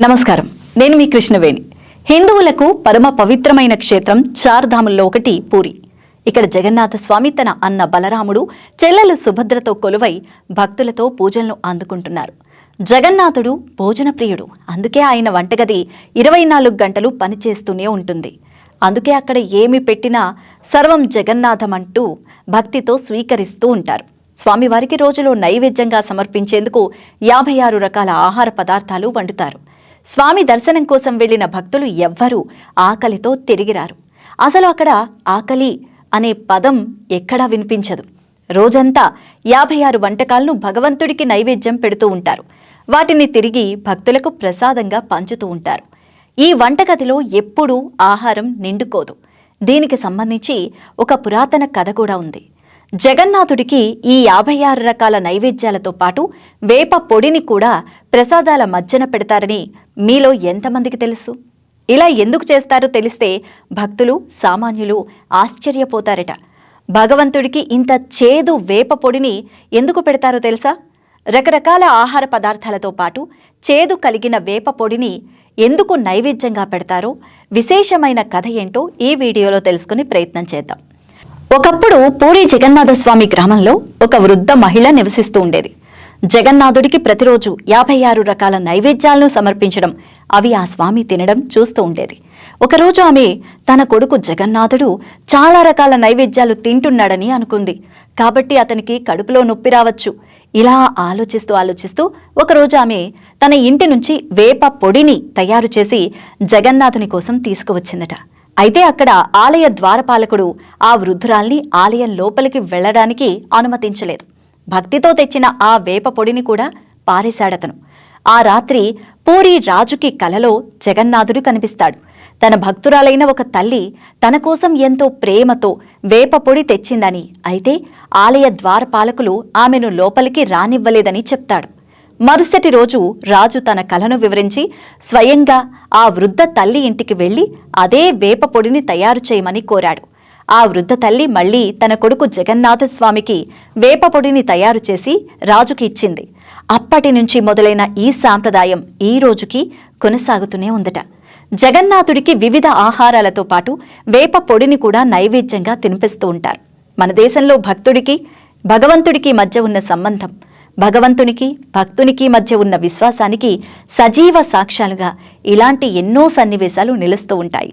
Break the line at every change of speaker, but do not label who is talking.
నమస్కారం. నేను మీ కృష్ణవేణి. హిందువులకు పరమ పవిత్రమైన క్షేత్రం చార్ధాముల్లో ఒకటి పూరి. ఇక్కడ జగన్నాథ స్వామి తన అన్న బలరాముడు చెల్లెలు సుభద్రతో కొలువై భక్తులతో పూజలను అందుకుంటున్నారు. జగన్నాథుడు భోజన ప్రియుడు. అందుకే ఆయన వంటగది ఇరవై నాలుగు గంటలు పనిచేస్తూనే ఉంటుంది. అందుకే అక్కడ ఏమి పెట్టినా సర్వం జగన్నాథం అంటూ భక్తితో స్వీకరిస్తూ ఉంటారు. స్వామివారికి రోజులో నైవేద్యంగా సమర్పించేందుకు యాభై ఆరు రకాల ఆహార పదార్థాలు వండుతారు. స్వామి దర్శనం కోసం వెళ్ళిన భక్తులు ఎవ్వరూ ఆకలితో తిరిగిరారు. అసలు అక్కడ ఆకలి అనే పదం ఎక్కడా వినిపించదు. రోజంతా యాభై ఆరు వంటకాలను భగవంతుడికి నైవేద్యం పెడుతూ ఉంటారు. వాటిని తిరిగి భక్తులకు ప్రసాదంగా పంచుతూ ఉంటారు. ఈ వంటగదిలో ఎప్పుడూ ఆహారం నిండుకోదు. దీనికి సంబంధించి ఒక పురాతన కథ కూడా ఉంది. జగన్నాథుడికి ఈ యాభై ఆరు రకాల నైవేద్యాలతో పాటు వేప పొడిని కూడా ప్రసాదాల మధ్యన పెడతారని మీలో ఎంతమందికి తెలుసు? ఇలా ఎందుకు చేస్తారో తెలిస్తే భక్తులు సామాన్యులు ఆశ్చర్యపోతారట. భగవంతుడికి ఇంత చేదు వేప పొడిని ఎందుకు పెడతారో తెలుసా? రకరకాల ఆహార పదార్థాలతో పాటు చేదు కలిగిన వేప పొడిని ఎందుకు నైవేద్యంగా పెడతారో విశేషమైన కథ ఏంటో ఈ వీడియోలో తెలుసుకుని ప్రయత్నం చేద్దాం. ఒకప్పుడు పూరి జగన్నాథస్వామి గ్రామంలో ఒక వృద్ధ మహిళ నివసిస్తూ ఉండేది. జగన్నాథుడికి ప్రతిరోజు యాభై ఆరు రకాల నైవేద్యాలను సమర్పించడం అవి ఆ స్వామి తినడం చూస్తూ ఉండేది. ఒకరోజు ఆమె తన కొడుకు జగన్నాథుడు చాలా రకాల నైవేద్యాలు తింటున్నాడని అనుకుంది. కాబట్టి అతనికి కడుపులో నొప్పి రావచ్చు. ఇలా ఆలోచిస్తూ ఆలోచిస్తూ ఒకరోజు ఆమె తన ఇంటి నుంచి వేప పొడిని తయారు చేసి జగన్నాథుని కోసం తీసుకువచ్చిందట. అయితే అక్కడ ఆలయ ద్వారపాలకుడు ఆ వృద్ధురాల్ని ఆలయం లోపలికి వెళ్ళడానికి అనుమతించలేదు. భక్తితో తెచ్చిన ఆ వేప పొడిని కూడా పారేశాడతను. ఆ రాత్రి పూరి రాజుకి కలలో జగన్నాథుడు కనిపిస్తాడు. తన భక్తురాలైన ఒక తల్లి తన కోసం ఎంతో ప్రేమతో వేప పొడి తెచ్చిందని అయితే ఆలయ ద్వారపాలకులు ఆమెను లోపలికి రానివ్వలేదని చెప్తాడు. మరుసటి రోజు రాజు తన కలను వివరించి స్వయంగా ఆ వృద్ధ తల్లి ఇంటికి వెళ్ళి అదే వేప పొడిని తయారు చేయమని కోరాడు. ఆ వృద్ధ తల్లి మళ్ళీ తన కొడుకు జగన్నాథస్వామికి వేప పొడిని తయారు చేసి రాజుకి ఇచ్చింది. అప్పటి నుంచి మొదలైన ఈ సాంప్రదాయం ఈ రోజుకి కొనసాగుతూనే ఉందట. జగన్నాథుడికి వివిధ ఆహారాలతో పాటు వేప పొడిని కూడా నైవేద్యంగా తినిపిస్తూ ఉంటారు. మన దేశంలో భక్తుడికి భగవంతుడికి మధ్య ఉన్న సంబంధం భగవంతునికి భక్తునికి మధ్య ఉన్న విశ్వాసానికి సజీవ సాక్ష్యాలుగా ఇలాంటి ఎన్నో సన్నివేశాలు నిలుస్తూ ఉంటాయి.